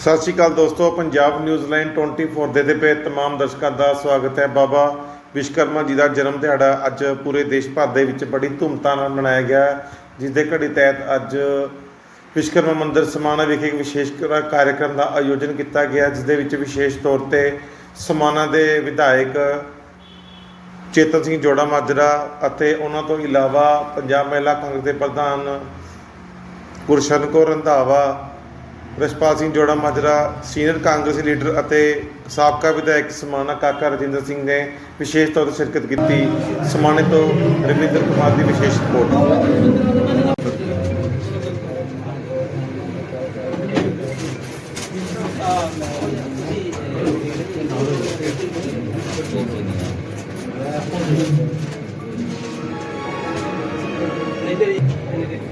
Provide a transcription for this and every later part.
ਸਤਿ ਸ਼੍ਰੀ ਅਕਾਲ ਦੋਸਤੋ, Punjab news line 24 ਦੇ ਦੇ ਪੇ ਤਮਾਮ ਦਰਸ਼ਕਾਂ ਦਾ ਸਵਾਗਤ ਹੈ। ਬਾਬਾ ਵਿਸ਼ਕਰਮਾ ਜੀ ਦਾ ਜਨਮ ਦਿਹਾੜਾ ਅੱਜ ਪੂਰੇ ਦੇਸ਼ ਭਰ ਦੇ ਵਿੱਚ ਬੜੀ ਧੂਮਧਾਮ ਨਾਲ ਮਨਾਇਆ ਗਿਆ ਜਿਸ ਦੇ ਘੜੀ ਤਹਿਤ ਅੱਜ ਵਿਸ਼ਕਰਮਾ ਮੰਦਿਰ ਸਮਾਣਾ ਵਿਖੇ ਇੱਕ ਵਿਸ਼ੇਸ਼ ਕਾਰਜਕ੍ਰਮ ਦਾ ਆਯੋਜਨ ਕੀਤਾ ਗਿਆ, ਜਿਸ ਦੇ ਵਿੱਚ ਵਿਸ਼ੇਸ਼ ਤੌਰ ਤੇ ਸਮਾਨਾ ਦੇ ਵਿਧਾਇਕ ਚੇਤਨ ਸਿੰਘ ਜੋੜਾ ਮਾਜਰਾ ਅਤੇ ਉਹਨਾਂ ਤੋਂ ਇਲਾਵਾ ਪੰਜਾਬ ਮਹਿਲਾ ਕਾਂਗਰਸ ਦੇ ਪ੍ਰਧਾਨ ਗੁਰਸ਼ਨ ਕੌਰ ਰੰਧਾਵਾ ਰਸ਼ਪਾਲ ਸਿੰਘ ਜੋੜਾ ਮਾਜਰਾ, ਸੀਨੀਅਰ ਕਾਂਗਰਸੀ ਲੀਡਰ ਅਤੇ ਸਾਬਕਾ ਵਿਧਾਇਕ ਸਮਾਣਾ ਕਾਕਾ ਰਜਿੰਦਰ ਸਿੰਘ ਨੇ ਵਿਸ਼ੇਸ਼ ਤੌਰ ਤੇ ਸ਼ਿਰਕਤ ਕੀਤੀ। ਸਮਾਣੇ ਤੋਂ ਰਵਿੰਦਰ ਕੁਮਾਰ ਦੀ ਵਿਸ਼ੇਸ਼ ਰਿਪੋਰਟ।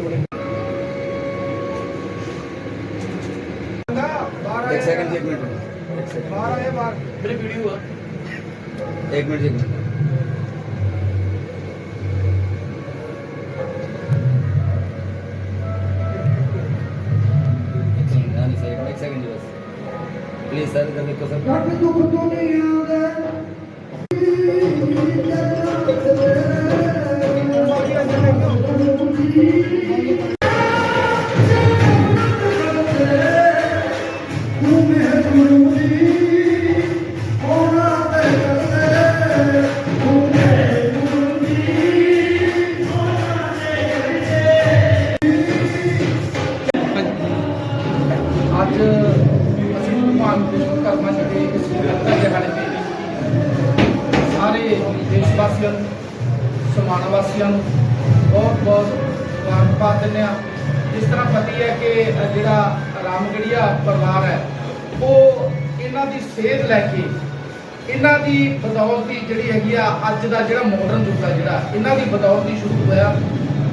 एक सेकंड मेरी वीडियो है एक मिनट एक मिनट एक सेकंड हाँ, नहीं, सर, एक सेकंड जी बस प्लीज सर ਸਮਾਨ ਵਾਸੀਆਂ ਨੂੰ ਬਹੁਤ ਬਹੁਤ ਮੁਬਾਰਕਬਾਦ ਦਿੰਦੇ ਹਾਂ। ਜਿਸ ਤਰ੍ਹਾਂ ਪਤੀ ਹੈ ਕਿ ਜਿਹੜਾ ਰਾਮਗੜੀਆ ਪਰਿਵਾਰ ਹੈ, ਉਹ ਇਹਨਾਂ ਦੀ ਸੇਧ ਲੈ ਕੇ, ਇਹਨਾਂ ਦੀ ਬਦੌਲਤ ਦੀ ਜਿਹੜੀ ਹੈਗੀ ਆ, ਅੱਜ ਦਾ ਜਿਹੜਾ ਮਾਡਰਨ ਯੁੱਗ ਆ ਜਿਹੜਾ, ਇਹਨਾਂ ਦੀ ਬਦੌਲਤ ਹੀ ਸ਼ੁਰੂ ਹੋਇਆ।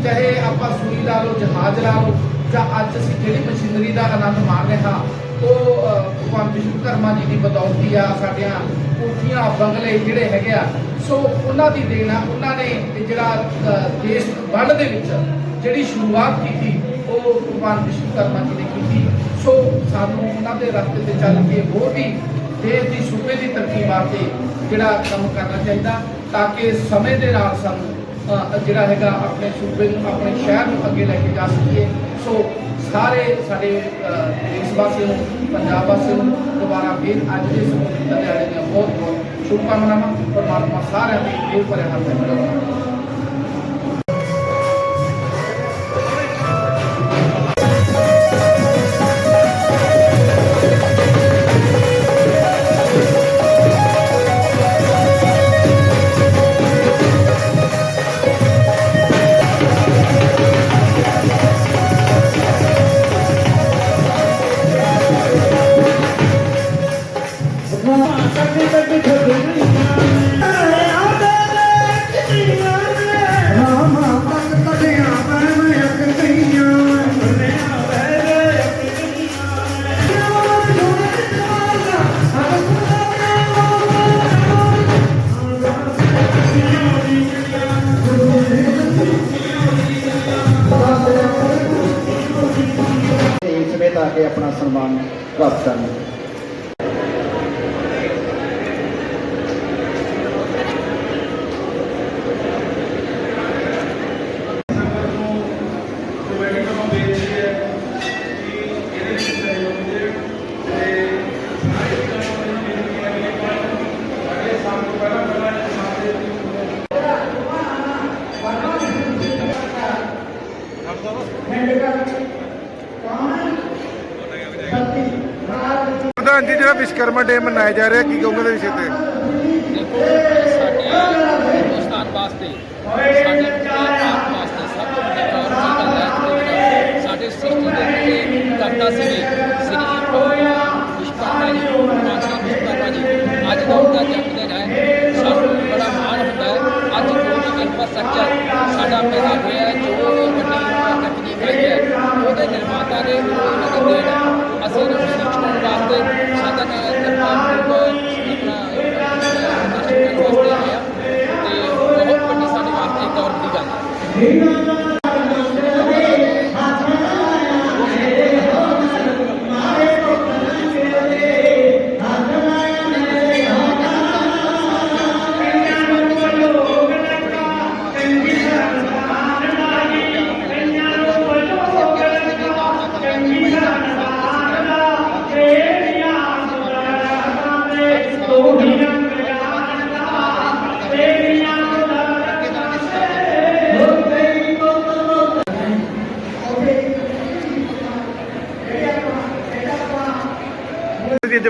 ਚਾਹੇ ਆਪਾਂ ਸੂਈ ਲਾ ਲਓ, ਜਹਾਜ਼ ਲਾ ਲਓ, ਜਾਂ ਅੱਜ ਅਸੀਂ ਜਿਹੜੀ ਮਸ਼ੀਨਰੀ ਦਾ ਆਨੰਦ ਮਾਣ ਰਹੇ ਹਾਂ ਉਹ ਅ, ਭਗਵਾਨ ਵਿਸ਼ਵਕਰਮਾ ਜੀ ਦੀ ਬਦੌਲਤੀ ਆ ਸਾਡੀਆਂ ਕੋਠੀਆਂ ਬੰਗਲੇ ਜਿਹੜੇ ਹੈਗੇ ਆ ਸੋ ਉਹਨਾਂ ਦੀ ਦੇਣ ਆ ਉਹਨਾਂ ਨੇ ਜਿਹੜਾ ਦੇਸ਼ ਵੰਡ ਦੇ ਵਿੱਚ ਜਿਹੜੀ ਸ਼ੁਰੂਆਤ ਕੀਤੀ ਉਹ ਭਗਵਾਨ ਵਿਸ਼ਵਕਰਮਾ ਜੀ ਨੇ ਕੀਤੀ। ਸੋ ਸਾਨੂੰ ਉਹਨਾਂ ਦੇ ਰਸਤੇ ਤੇ ਚੱਲ ਕੇ ਹੋਰ ਵੀ ਦੇਸ਼ ਦੀ ਸੂਬੇ ਦੀ ਤਰੱਕੀ ਵਾਸਤੇ ਜਿਹੜਾ ਕੰਮ ਕਰਨਾ ਚਾਹੀਦਾ ਤਾਂ ਕਿ ਸਮੇਂ ਦੇ ਨਾਲ ਸਾਨੂੰ ਜਿਹੜਾ ਹੈਗਾ ਆਪਣੇ ਸੂਬੇ ਨੂੰ ਆਪਣੇ ਸ਼ਹਿਰ ਨੂੰ ਅੱਗੇ ਲੈ ਕੇ ਜਾ ਸਕੀਏ। ਸੋ ਸਾਰੇ ਸਾਡੇ ਦੇਸ਼ ਵਾਸੀਆਂ ਨੂੰ, ਪੰਜਾਬ ਵਾਸੀਆਂ ਨੂੰ ਦੁਬਾਰਾ ਫਿਰ ਅੱਜ ਦੇ ਸਮੂਹ ਦਿਹਾੜੇ ਦੀਆਂ ਬਹੁਤ ਬਹੁਤ ਸ਼ੁਭਕਾਮਨਾਵਾਂ, ਪਰਮਾਤਮਾ ਸਾਰਿਆਂ ਦੀ ਮਿਹਰ ਭਰੇ ਹੱਥ ਵਿੱਚ Łapkami. ਪ੍ਰਧਾਨ ਜੀ ਜਿਹੜਾ ਵਿਸ਼ਕਰਮਾ ਡੇ ਮਨਾਇਆ ਜਾ ਰਿਹਾ, ਕੀ ਕਹੋਗੇ ਦੇ ਵਿਸ਼ੇ ਤੇ? ਦੇਖੋ, ਸਾਡੇ ਹਿੰਦੁਸਤਾਨ ਵਾਸਤੇ, ਸਾਡੇ ਭਾਰਤ ਵਾਸਤੇ ਸਭ ਤੋਂ ਵੱਡੀ ਗੌਰਵ ਦੀ ਗੱਲ ਹੈ ਕਿ ਸਾਡੇ ਸਿੱਖ ਦੇ ਜਿਹੜੇ ਕਰਤਾ ਸੀਗੇ, ਸ੍ਰੀ ਵਿਸ਼ਵਕਰਮਾ ਜੀ ਮਾਤਾ ਜੀ, ਅੱਜ ਦਾ ਉਹਦਾ ਜਨਮ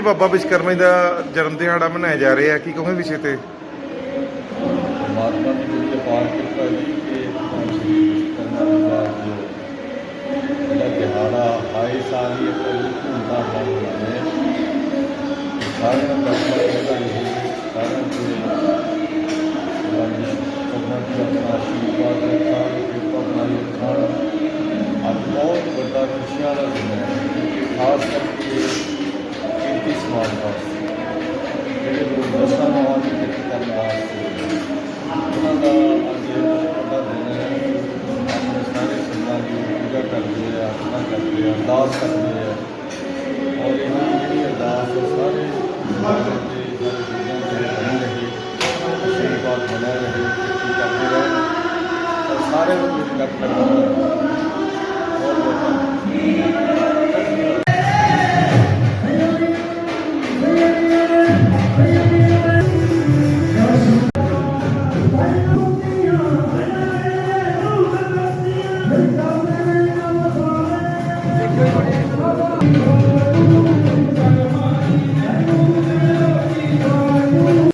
ਬਾਬਾ ਵਿਸ਼ਕਰਮਾ ਜੀ ਦਾ ਜਨਮ ਦਿਹਾੜਾ ਮਨਾਇਆ ਜਾ ਰਿਹਾ ਕੀ ਕਹੋਗੇ ਵਿਸ਼ੇ ਤੇ? ਪਰਮਾਤਮਾ ਦੀ ਬੜੀ ਅਪਾਰ ਕਿਰਪਾ ਜੀ ਕਿ ਅਸੀਂ ਕਰਨਾ ਦਾ ਜੋ ਜਿਹੜਾ ਦਿਹਾੜਾ ਆਏ ਸਾਲ ਹੀ ਆਪਾਂ ਧੂਮਧਾਮ ਨਾਲ ਮਨਾਉਂਦੇ ਸਾਰਿਆਂ ਦਾ ਪਰਮਾਤਮਾ ਦਾ ਇਹ ਸਾਰਿਆਂ ਦੇ ਵਾਹਿਗੁਰੂ ਦੀ ਆਪਣਾ ਆਸ਼ੀਰਵਾਦ ਰੱਖਾਂ ਕਿਰਪਾ ਬਣਾਈ ਰੱਖਾਂ ਅੱਜ ਬਹੁਤ ਵੱਡਾ ਖੁਸ਼ੀਆਂ ਦਾ ਦਿਨ ਹੈ। ਕਿਉਂਕਿ ਖਾਸ ਕਰਕੇ ਕੀਰਤੀ ਸਮਾਜ ਵਾਸਤੇ ਜਿਹੜੇ ਲੋਕ ਦਸਾਂ ਮਾਵਾਂ ਦੀ ਕਿਰਤ ਕਰਨ ਵਾਸਤੇ ਉਹਨਾਂ ਦਾ ਅੱਜ ਵੱਡਾ ਦਿਨ ਹੈ ਆਪਣੇ ਸਾਰੇ ਸੰਤਾਂ ਦੀ ਪੂਜਾ ਕਰਦੇ ਆ ਅਰਚਨਾ ਕਰਦੇ ਆ ਅਰਦਾਸ ਕਰਦੇ ਆ ਔਰ ਇਹਨਾਂ ਦੀ ਜਿਹੜੀ ਅਰਦਾਸ ਹੈ ਸਾਰੇ ਸਾਰੇ ਦੇ ਸਾਰੇ ਚੀਜ਼ਾਂ ਤੇ ਬਣੀ ਰਹੇ ਆਸ਼ੀਰਵਾਦ ਬਣਿਆ ਰਹੇ ਕਿਰਤੀ ਕਰਦੇ ਰਹਿਣ ਸਾਰੇ ਨੂੰ ਮੇਰੀ ਲੱਖ ਲੱਖ